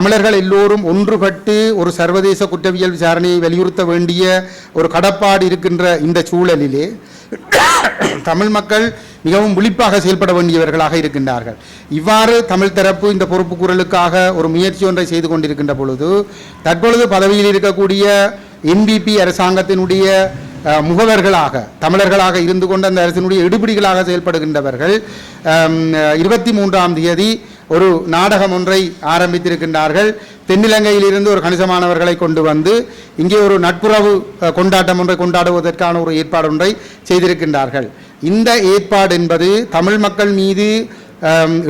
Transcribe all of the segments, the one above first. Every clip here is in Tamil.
தமிழர்கள் எல்லோரும் ஒன்றுபட்டு ஒரு சர்வதேச குற்றவியல் விசாரணையை வலியுறுத்த வேண்டிய ஒரு கடப்பாடு இருக்கின்ற இந்த சூழலிலே தமிழ் மக்கள் மிகவும் விழிப்பாக செயல்பட வேண்டியவர்களாக இருக்கின்றார்கள். இவ்வாறு தமிழ் தரப்பு இந்த பொறுப்பு குரலுக்காக ஒரு முயற்சி ஒன்றை செய்து கொண்டிருக்கின்ற பொழுது தற்பொழுது பதவியில் இருக்கக்கூடிய என்பிபி அரசாங்கத்தினுடைய முகவர்களாக தமிழர்களாக இருந்து கொண்டு அந்த அரசினுடைய எடுபிடிகளாக செயல்படுகின்றவர்கள் இருபத்தி மூன்றாம் தேதி ஒரு நாடகம் ஒன்றை ஆரம்பித்திருக்கின்றார்கள். தென்னிலங்கையிலிருந்து ஒரு கணிசமானவர்களை கொண்டு வந்து இங்கே ஒரு நட்புறவு கொண்டாட்டம் ஒன்றை கொண்டாடுவதற்கான ஒரு ஏற்பாடு ஒன்றை செய்திருக்கின்றார்கள். இந்த ஏற்பாடு என்பது தமிழ் மக்கள் மீது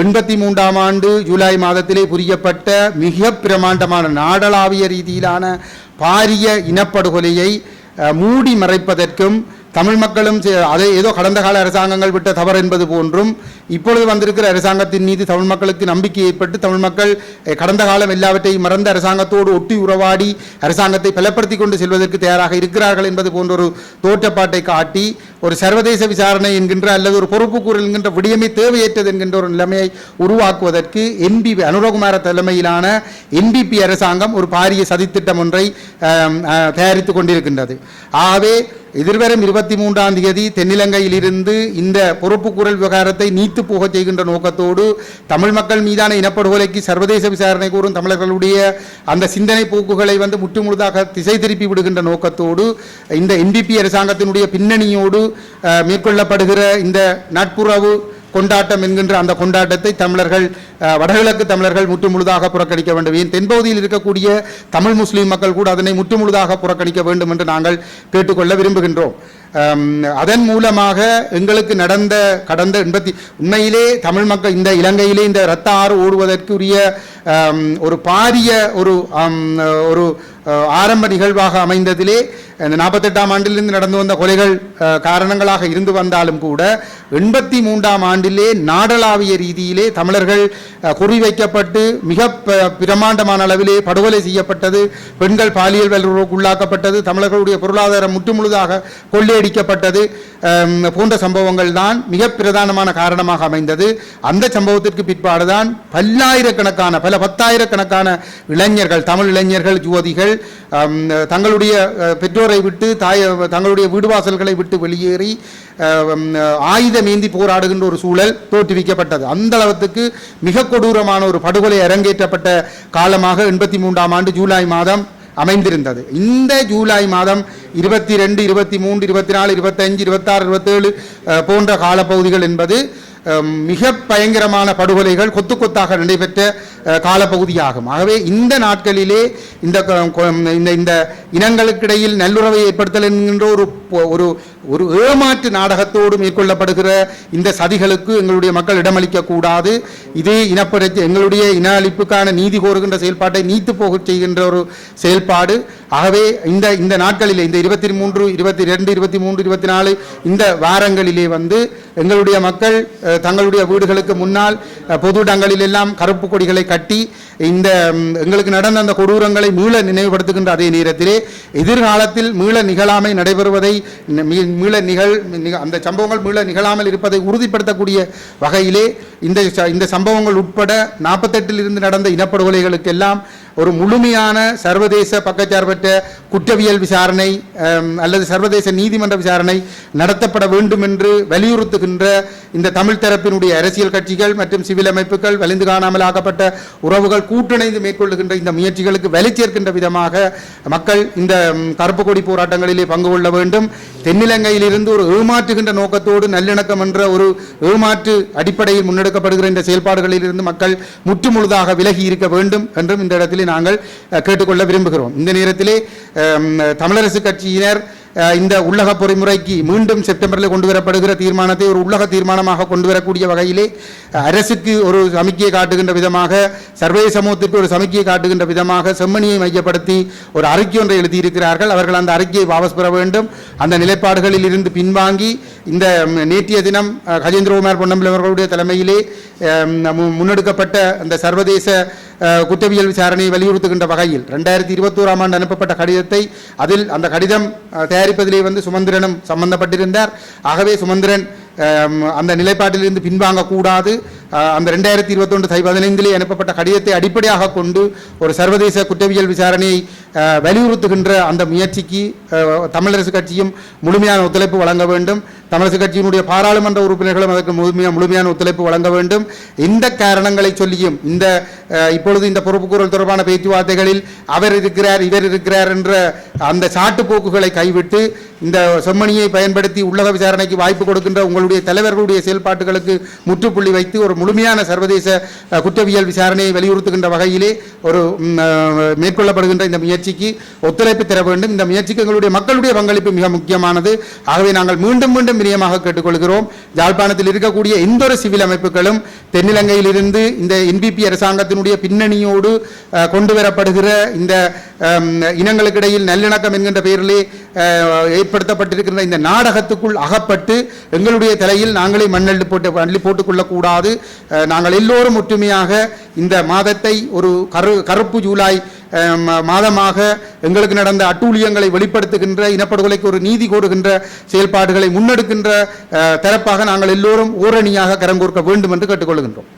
எண்பத்தி மூன்றாம் ஆண்டு ஜூலை மாதத்திலே புரியப்பட்ட மிக பிரமாண்டமான நாடளாவிய ரீதியிலான பாரிய இனப்படுகொலையை மூடி மறைப்பதற்கும் தமிழ் மக்களும் செ- அதை ஏதோ கடந்த கால அரசாங்கங்கள் விட்ட தவறு என்பது போன்றும் இப்பொழுது வந்திருக்கிற அரசாங்கத்தின் மீது தமிழ் மக்களுக்கு நம்பிக்கை ஏற்பட்டு தமிழ் மக்கள் கடந்த காலம் எல்லாவற்றையும் மறந்து அரசாங்கத்தோடு ஒட்டி உறவாடி அரசாங்கத்தை பலப்படுத்தி கொண்டு செல்வதற்கு தயாராக இருக்கிறார்கள் என்பது போன்ற ஒரு தோற்றப்பாட்டை காட்டி ஒரு சர்வதேச விசாரணை என்கின்ற அல்லது ஒரு பொறுப்புக்கூறல் என்கின்ற விடியமை தேவையற்றது என்கின்ற ஒரு நிலைமையை உருவாக்குவதற்கு என்பிபி அனுரகுமார தலைமையிலான என்பிபி அரசாங்கம் ஒரு பாரிய சதித்திட்டம் ஒன்றை தயாரித்து கொண்டிருக்கின்றது. ஆகவே எதிர்வரும் இருபத்தி மூன்றாம் தேதி தென்னிலங்கையிலிருந்து இந்த பொறுப்புக்குரல் விவகாரத்தை நீத்து போகச் செய்கின்ற நோக்கத்தோடு தமிழ் மக்கள் மீதான இனப்படுகொலைக்கு சர்வதேச விசாரணை கூறும் தமிழர்களுடைய அந்த சிந்தனை போக்குகளை வந்து முற்றுமுழுதாக திசை திருப்பி விடுகின்ற நோக்கத்தோடு இந்த என்பிபி அரசாங்கத்தினுடைய பின்னணியோடு மேற்கொள்ளப்படுகிற இந்த நட்புறவு கொண்டாட்டம் என்கின்ற அந்த கொண்டாட்டத்தை தமிழர்கள் வடகிழக்கு தமிழர்கள் முற்று முழுதாக புறக்கணிக்க வேண்டும். ஏன் தென்பகுதியில் இருக்கக்கூடிய தமிழ் முஸ்லீம் மக்கள் கூட அதனை முற்று முழுதாக புறக்கணிக்க வேண்டும் என்று நாங்கள் கேட்டுக்கொள்ள விரும்புகின்றோம். அதன் மூலமாக எங்களுக்கு நடந்த கடந்த எண்பத்தி உண்மையிலே தமிழ் மக்கள் இந்த இலங்கையிலே இந்த இரத்த ஆறு ஓடுவதற்குரிய ஒரு பாரிய ஒரு ஒரு ஆரம்ப நிகழ்வாக அமைந்ததிலே இந்த நாற்பத்தெட்டாம் ஆண்டிலிருந்து நடந்து வந்த கொலைகள் காரணங்களாக இருந்து வந்தாலும் கூட எண்பத்தி மூன்றாம் ஆண்டிலே நாடளாவிய ரீதியிலே தமிழர்கள் குறிவைக்கப்பட்டு மிக ப- பிரமாண்டமான அளவிலே படுகொலை செய்யப்பட்டது. பெண்கள் பாலியல் வல்லுறவுக்கு உள்ளாக்கப்பட்டது தமிழர்களுடைய பொருளாதாரம் முற்றுமுழுதாக கொள்ளையடிக்கப்பட்டது. போன்ற சம்பவங்கள் தான் மிக பிரதானமான காரணமாக அமைந்தது. அந்த சம்பவத்திற்கு பிற்பாடுதான் பல்லாயிரக்கணக்கான பல பத்தாயிரக்கணக்கான இளைஞர்கள் தமிழ் இளைஞர்கள் ஜோதிகள் தங்களுடைய பெற்றோரை விட்டு தாய தங்களுடைய வீடு வாசல்களை விட்டு வெளியேறி ஆயுதமேந்தி ஆயுதம் ஏந்தி போராடுகின்ற ஒரு சூழல் தோற்றுவிக்கப்பட்டது. அந்த அளவுக்கு மிக கொடூரமான ஒரு படுகொலை அரங்கேற்றப்பட்ட காலமாக எண்பத்தி மூன்றாம் ஆண்டு ஜூலை மாதம் அமைந்திருந்தது. இந்த ஜூலை மாதம் இருபத்தி ரெண்டு இருபத்தி மூன்று இருபத்தி நாலு இருபத்தஞ்சு இருபத்தாறு இருபத்தேழு போன்ற காலப்பகுதிகள் என்பது மிக பயங்கரமான படுகொலைகள் கொத்து கொத்தாக நடைபெற்ற காலப்பகுதியாகும். ஆகவே இந்த நாட்களிலே இந்த இந்த இனங்களுக்கிடையில் நல்லுறவை ஏற்படுத்தல் என்கின்ற ஒரு ஒரு ஒரு ஏமாற்று நாடகத்தோடு மேற்கொள்ளப்படுகிற இந்த சதிகளுக்கு எங்களுடைய மக்கள் இடமளிக்க கூடாது. இது இனப்பிரச்ச எங்களுடைய இன அழிப்புக்கான நீதி கோருகின்ற செயல்பாட்டை நீத்து போகச் செய்கின்ற ஒரு செயல்பாடு. ஆகவே இந்த இந்த நாட்களிலே இந்த இருபத்தி மூன்று இருபத்தி ரெண்டு இருபத்தி மூன்று இருபத்தி நாலு இந்த வாரங்களிலே வந்து எங்களுடைய மக்கள் தங்களுடைய வீடுகளுக்கு முன்னால் பொது இடங்களில் எல்லாம் கருப்பு கொடிகளை கட்டி இந்த எங்களுக்கு நடந்த அந்த கொடூரங்களை மீள நினைவுபடுத்துகின்ற அதே நேரத்திலே எதிர்காலத்தில் மீள நிகழாமை நடைபெறுவதை மீள நிகழ் அந்த சம்பவங்கள் மீள நிகழாமல் இருப்பதை உறுதிப்படுத்தக்கூடிய வகையிலே இந்த இந்த சம்பவங்கள் உட்பட நாற்பத்தெட்டிலிருந்து நடந்த இனப்படுகொலைகளுக்கெல்லாம் ஒரு முழுமையான சர்வதேச பக்கச்சார்பற்ற குற்றவியல் விசாரணை அல்லது சர்வதேச நீதிமன்ற விசாரணை நடத்தப்பட வேண்டும் என்று வலியுறுத்துகின்ற இந்த தமிழ் தரப்பினுடைய அரசியல் கட்சிகள் மற்றும் சிவில் அமைப்புகள் வலிந்து காணாமல் ஆக்கப்பட்ட உறவுகள் கூட்டிணைந்து மேற்கொள்ளுகின்ற இந்த முயற்சிகளுக்கு வலி சேர்க்கின்ற விதமாக மக்கள் இந்த கருப்பு கொடி போராட்டங்களிலே பங்கு கொள்ள வேண்டும். தென்னிலங்கையிலிருந்து ஒரு ஏமாற்றுகின்ற நோக்கத்தோடு நல்லிணக்கம் என்ற ஒரு ஏமாற்று அடிப்படையில் முன்னெடுக்கப்படுகிற இந்த செயல்பாடுகளில் இருந்து மக்கள் முற்றுமுழுதாக விலகி இருக்க வேண்டும் என்றும் இந்த இடத்திலே நாங்கள் கேட்டுக்கொள்ள விரும்புகிறோம். இந்த நேரத்திலே தமிழரசு கட்சியினர் இந்த உள்ளக பொறிமுறைக்கு மீண்டும் செப்டம்பரில் கொண்டு வரப்படுகிற தீர்மானத்தை ஒரு உள்ளக தீர்மானமாக கொண்டு வரக்கூடிய வகையிலே அரசுக்கு ஒரு சமிக்கையை காட்டுகின்ற விதமாக சர்வே சமூகத்திற்கு ஒரு சமிக்கையை காட்டுகின்ற விதமாக செம்மணியை மையப்படுத்தி ஒரு அறிக்கை ஒன்றை எழுதியிருக்கிறார்கள். அவர்கள் அந்த அறிக்கையை வாபஸ் பெற வேண்டும். அந்த நிலைப்பாடுகளில் இருந்து பின்வாங்கி இந்த நேற்றைய தினம் கஜேந்திரகுமார் பொன்னம்பலம் அவர்களுடைய தலைமையிலே முன்னெடுக்கப்பட்ட அந்த சர்வதேச குற்றவியல் விசாரணையை வலியுறுத்துகின்ற வகையில் ரெண்டாயிரத்தி இருபத்தோராம் ஆண்டு அனுப்பப்பட்ட கடிதத்தை அதில் அந்த கடிதம் தயாரிப்பதிலே வந்து சுமந்திரனும் சம்பந்தப்பட்டிருந்தார். ஆகவே சுமந்திரன் அந்த நிலைப்பாட்டிலிருந்து பின்வாங்கக்கூடாது. அந்த ரெண்டாயிரத்தி இருபத்தொன்று தை பதினைந்திலே அனுப்பப்பட்ட கடிதத்தை அடிப்படையாக கொண்டு ஒரு சர்வதேச குற்றவியல் விசாரணையை வலியுறுத்துகின்ற அந்த முயற்சிக்கு தமிழரசு கட்சியும் முழுமையான ஒத்துழைப்பு வழங்க வேண்டும். தமிழக கட்சியினுடைய பாராளுமன்ற உறுப்பினர்களும் அதற்கு முழுமையான முழுமையான ஒத்துழைப்பு வழங்க வேண்டும். இந்த காரணங்களை சொல்லியும் இந்த இப்பொழுது இந்த பொறுப்புக்கூறல் தொடர்பான பேச்சுவார்த்தைகளில் அவர் இருக்கிறார் இவர் இருக்கிறார் என்ற அந்த சாட்டுப்போக்குகளை கைவிட்டு இந்த செம்மணியை பயன்படுத்தி உள்ளக விசாரணைக்கு வாய்ப்பு கொடுக்கின்ற உங்களுடைய தலைவர்களுடைய செயல்பாட்டுகளுக்கு முற்றுப்புள்ளி வைத்து ஒரு முழுமையான சர்வதேச குற்றவியல் விசாரணையை வலியுறுத்துகின்ற வகையிலே ஒரு மேற்கொள்ளப்படுகின்ற இந்த முயற்சிக்கு ஒத்துழைப்பு தர வேண்டும். இந்த முயற்சிக்கு எங்களுடைய மக்களுடைய பங்களிப்பு மிக முக்கியமானது. ஆகவே நாங்கள் மீண்டும் மீண்டும் வினயமாக கேட்டுக்கொள்கிறோம். ஜாழ்ப்பாணத்தில் இருக்கக்கூடிய எந்த ஒரு சிவில் அமைப்புகளும் தென்னிலங்கையிலிருந்து இந்த என்பிபி அரசாங்கத்தினுடைய பின்னணியோடு கொண்டு வரப்படுகிற இந்த இனங்களுக்கிடையில் நல்லிணக்கம் என்கின்ற பெயரிலே ஏற்படுத்தப்பட்டிருக்கின்ற இந்த நாடகத்துக்குள் அகப்பட்டு எங்களுடைய தலையில் நாங்களே மண்ணள்ளி போட்டு அள்ளி போட்டுக்கொள்ளக்கூடாது. நாங்கள் எல்லோரும் ஒற்றுமையாக இந்த மாதத்தை ஒரு கரு கருப்பு ஜூலை மாதமாக எங்களுக்கு நடந்த அட்டூழியங்களை வெளிப்படுத்துகின்ற இனப்படுகொலைக்கு ஒரு நீதி கோருகின்ற செயல்பாடுகளை முன்னெடுக்கின்ற அஹ், தரப்பாக நாங்கள் எல்லோரும் ஓரணியாக கரங்கூர்க்க வேண்டும் என்று கேட்டுக்கொள்கின்றோம்.